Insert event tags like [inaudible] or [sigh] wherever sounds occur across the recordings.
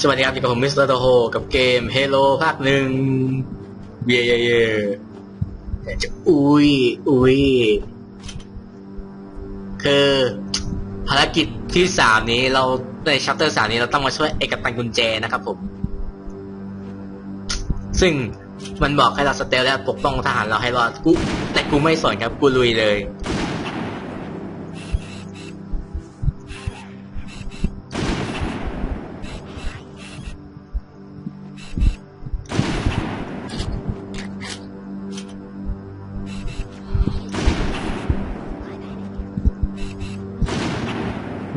สวัสดีครับอยู่กับผม มิสเตอร์โตโฮ กับเกมเฮโลภาคหนึ่งเย่เย่เย่แต่จะ อุ้ย อุ้ย คือภารกิจที่สามนี้เรา ในชัปเตอร์สามนี้เราต้องมาช่วยเอกตันกุญแจนะครับผม ซึ่งมันบอกให้เราสเตลและปกป้องทหารเราให้รอดกูแต่กูไม่สนครับ กูลุยเลย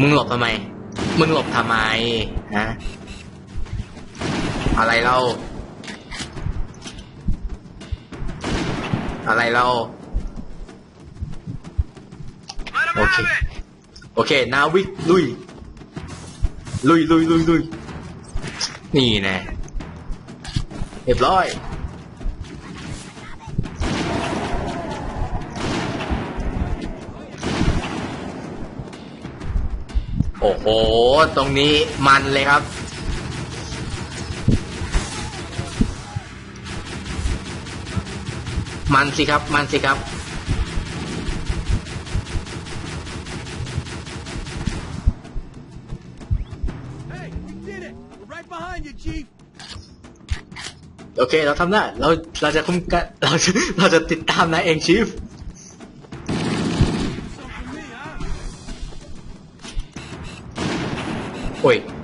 มึงหลบทำไม มึงหลบทำไมฮะ อะไรเราอะไรเราโอเค โอเค นาวิกลุย ลุยลุยลุยลุย นี่แน่เรียบร้อยโอ้โห ตรงนี้มันเลยครับ มันสิครับ มันสิครับ โอเค เราทำได้ เราเราจะคุ้มกัน เราเราจะติดตามนายเองชีฟโอ้ย โอ้ยเล่น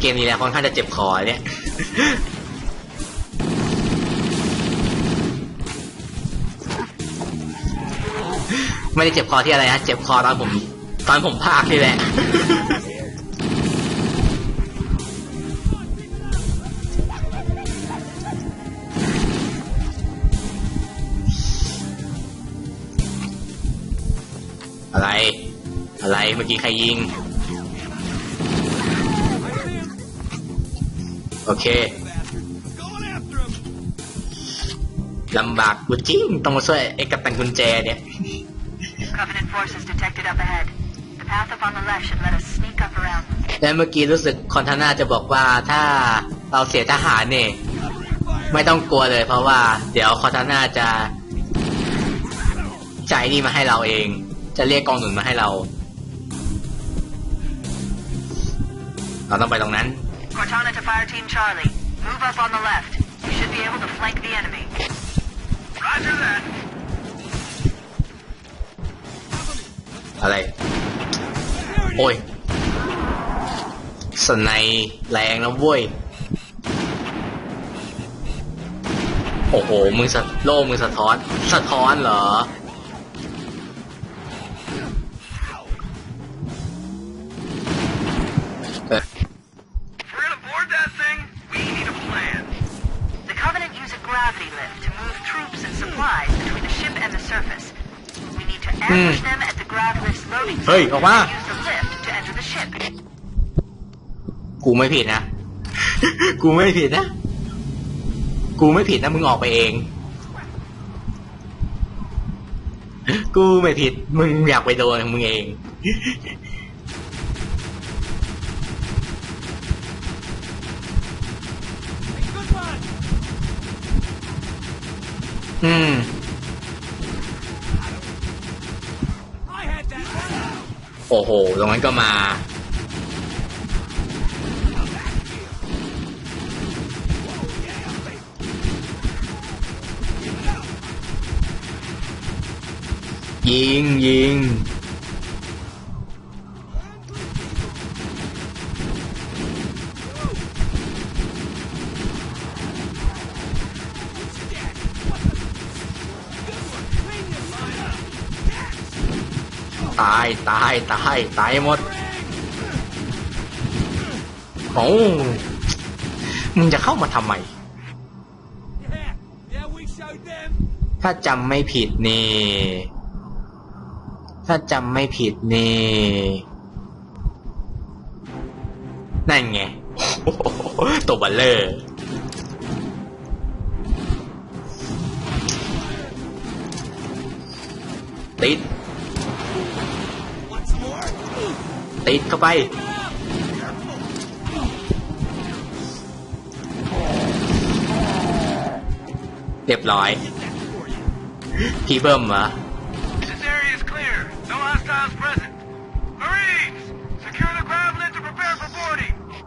เกมนี้แล้วค่อนข้างจะเจ็บคอเนี่ยไม่ได้เจ็บคอที่อะไรนะเจ็บคอตอนผมตอนผมพากนี่แหละ อะไร อะไรเมื่อกี้ใครยิง โอเค ลำบากกูจริง ต้องมาช่วยไอ้กัปตันกุญแจเนี่ย Covenant forces detected up ahead. The path up on the left should let us sneak up around. และเมื่อกี้รู้สึกคอนทาน่าจะบอกว่าถ้าเราเสียทหารเนี่ยไม่ต้องกลัวเลยเพราะว่า เดี๋ยวคอนทาน่าจะจ่ายนี่มาให้เราเองจะเรียกกองหนุนมาให้เรา เราต้องไปตรงนั้น Cortana to fire team Charlie. Move up on the left. You should be able to flank the enemy. Roger that. อะไร โอ้ยสนไนแรงนะเว้ย โอ้โห มือสะโลมือสะท้อนสะท้อนเหรออืมเฮ้ยออกมา กูไม่ผิดนะ กูไม่ผิดนะ กูไม่ผิดนะมึงออกไปเอง กูไม่ผิด มึงอยากไปโดนมึงเอง อืมโอ้โหตรงนั้นก็มายิงยิงายตายตายตายหมดโอ้มึงจะเข้ามาทำไมถ้าจำไม่ผิดนี่ ถ้าจำไม่ผิดนี่นั่นไงตัวบัลเลอร์ ติดติดเข้าไป เรียบร้อย พี่เบิ้มอะเป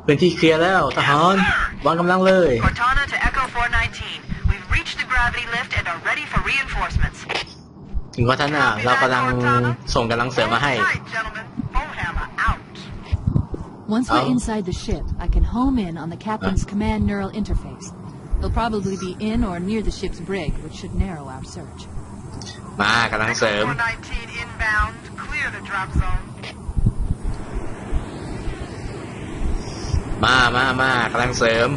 พื้นที่เคลียร์แล้วทหารวางกำลังเลย ถึงว่าท่านอ่ะเรากำลังส่งกำลังเสริมมาให้ Once we're inside the ship, I can home in on the captain's command neural interface. He'll probably be in or near the ship's brig, which should narrow our search. มากำลังเสริมมามามากำลังเสริม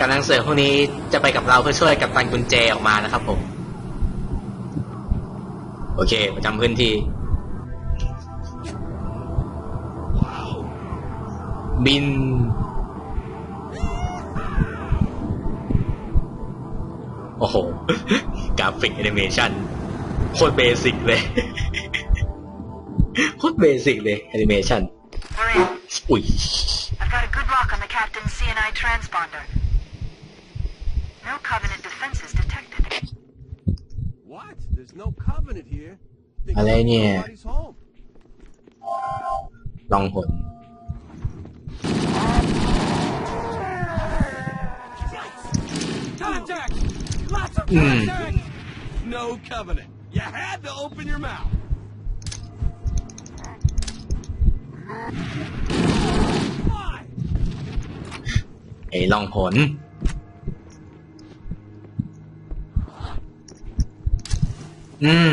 กำลังเสริมพวกนี้จะไปกับเราเพื่อช่วยกับตันกุญแจออกมานะครับผมโอเคประจำพื้นที่บิน โอ้โห กราฟิกแอนิเมชันโคตรเบสิกเลยโคตรเบสิกเลยแอนิเมชันอุ้ย I've got a good lock on the captain's CNI transponder. No Covenant defenses detected. What? There's no Covenant here. อะไรเนี่ย ลองผล contact! Lots of contact! No covenant. You had to open your mouth. Why? ไอ้ลองผลอืม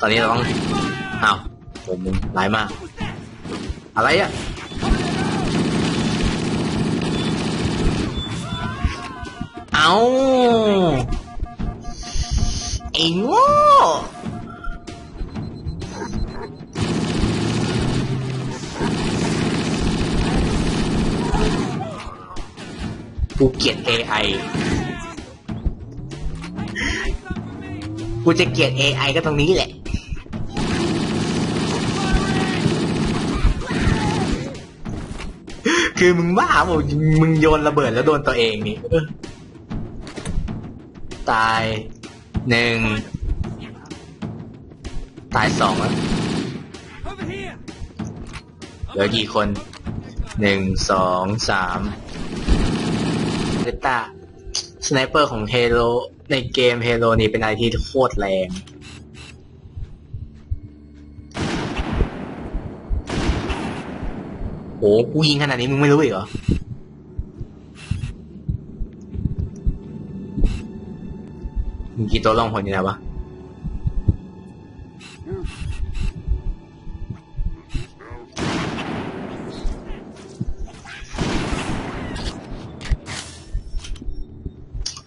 ตอนนี้เราต้องอ้าวผมมึงร้ายมากอะไรอ่ะ เอาไอ้โงอกูเกลียด AI กูจะเกลียด AI ก็ตรงนี้แหละคือมึงบ้าบอกมึงโยนระเบิดแล้วโดนตัวเองนี่ ตายหนึ่ง ตายสองแล้วเหลือกี่คน หนึ่งสองสามเลต้าสไนเปอร์ของเฮโรในเกมเฮโรนี่เป็นอะไรที่โคตรแรง โอ้กูยิงขนาดนี้ มึงไม่รู้อีกเหรอมงกี่ตัวลองคนอยี่นะวะ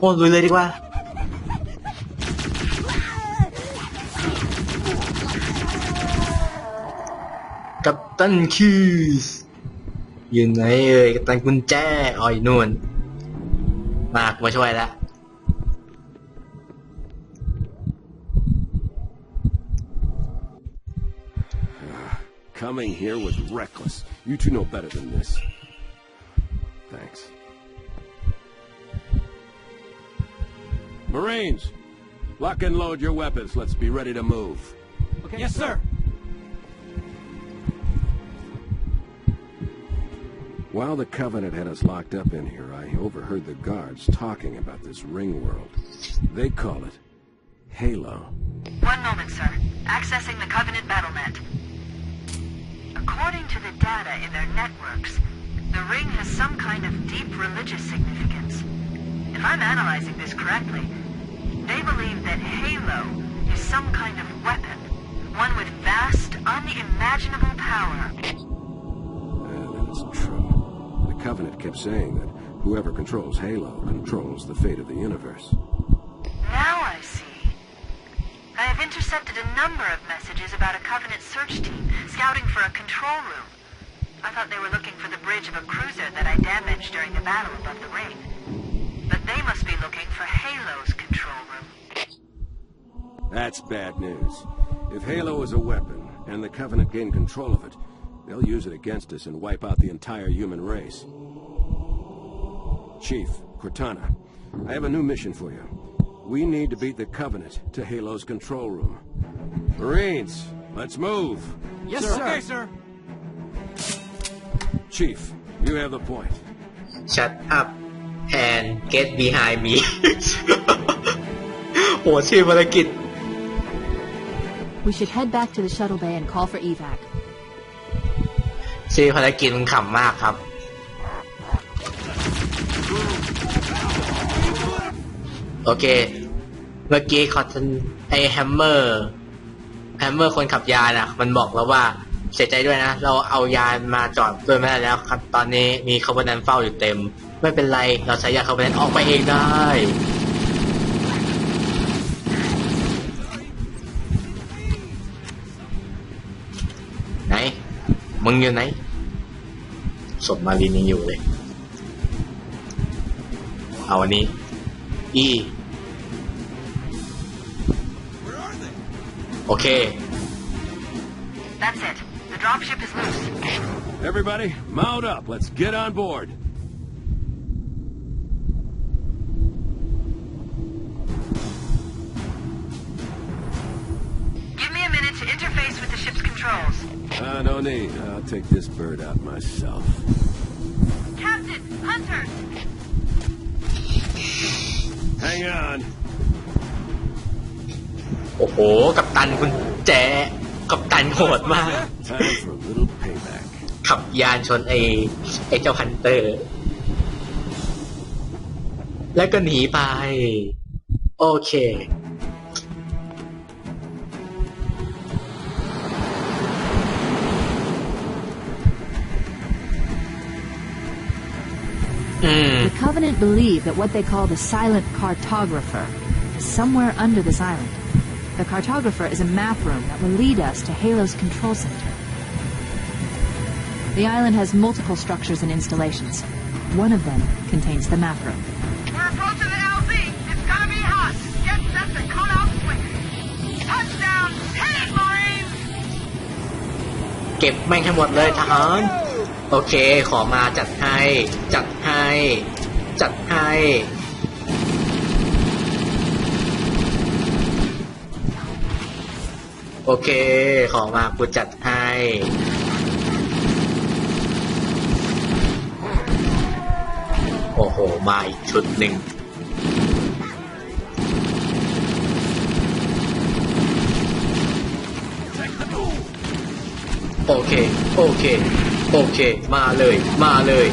โอ้ลุยเลยดีกว่ากัปตันคิสอยู่ไหนเอ่ยกัปตันกุญแจอ่อยนวลมากมาช่วยละ Coming here was reckless. You two know better than this. Thanks. Marines, lock and load your weapons. Let's be ready to move. Okay, yes, sir. While the Covenant had us locked up in here, I overheard the guards talking about this ring world. They call it Halo. One moment, sir. Accessing the Covenant Battlenet. According to the data in their networks, the ring has some kind of deep religious significance. If I'm analyzing this correctly, they believe that Halo is some kind of weapon, one with vast, unimaginable power. Yeah, that's true. The Covenant kept saying that whoever controls Halo controls the fate of the universe. Now I see. I have intercepted a number of messages about a Covenant search team scouting for a control room. I thought they were looking for the bridge of a cruiser that I damaged during the battle above the ring. But they must be looking for Halo's that's bad news. If Halo is a weapon, and the Covenant gain control of it, they'll use it against us and wipe out the entire human race. Chief, Cortana, I have a new mission for you. We need to beat the Covenant to Halo's control room. Marines, let's move! Yes, sir! Okay, sir! Chief, you have the point. Shut up and get behind me. [laughs] โหชื่อภารกิจ We should head back to the shuttle bay and call for evac. ชื่อภารกิจมันขำมากครับโอเค เมื่อกี้คอตไอแฮมเมอร์ แฮมเมอร์คนขับยานอ่ะ มันบอกแล้วว่าเสียใจด้วยนะ เราเอายานมาจอดด้วยไม่ได้แล้วครับ ตอนนี้มีคาร์บอนไอเฝ้าอยู่เต็ม ไม่เป็นไร เราใช้ยาคาร์บอนไออกไปเองได้มึงอยู่ไหนศพมารินยังอยู่เลย eh. That's it. The dropship is loose. Everybody, mount up. Let's get on board. Give me a minute to interface with the ship's controls. Uh, no need. I'll take this bird out myself. Captain, Hunter! Hang on. โอ้โหกับตันคุณแจกับตันโหดมาก Time for a little payback. ขับยานชนไอ้ไอ้เจ้าฮันเตอร์แล้วก็หนีไป โอเค Covenant believe that what they call the silent cartographer is somewhere under this island. The cartographer is a map room that will lead us to Halo's control center. The island has multiple structures and installations. One of them contains the map room. We're approaching the LZ. It's gonna be hot. Get set to cut out quick. Touchdown! Hit it, Marines! เก็บแม่งทั้งหมดเลยทหารโอเค ขอมาจัดให้จัดให้โอเค ของมากูจัดให้ โอ้โห มาอีก ชุดหนึ่ง โอเค โอเค โอเค มาเลย มาเลย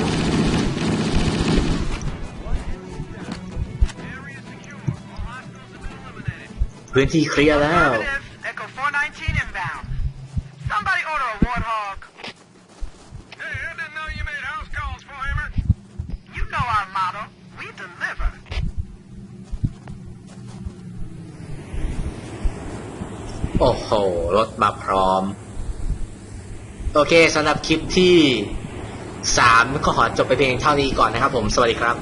พื้นที่เคลียร์แล้วโอ้โหรถมาพร้อมโอเคสำหรับคลิปที่3ก็ขอจบไปเพียงเท่านี้ก่อนนะครับ ผมสวัสดีครับ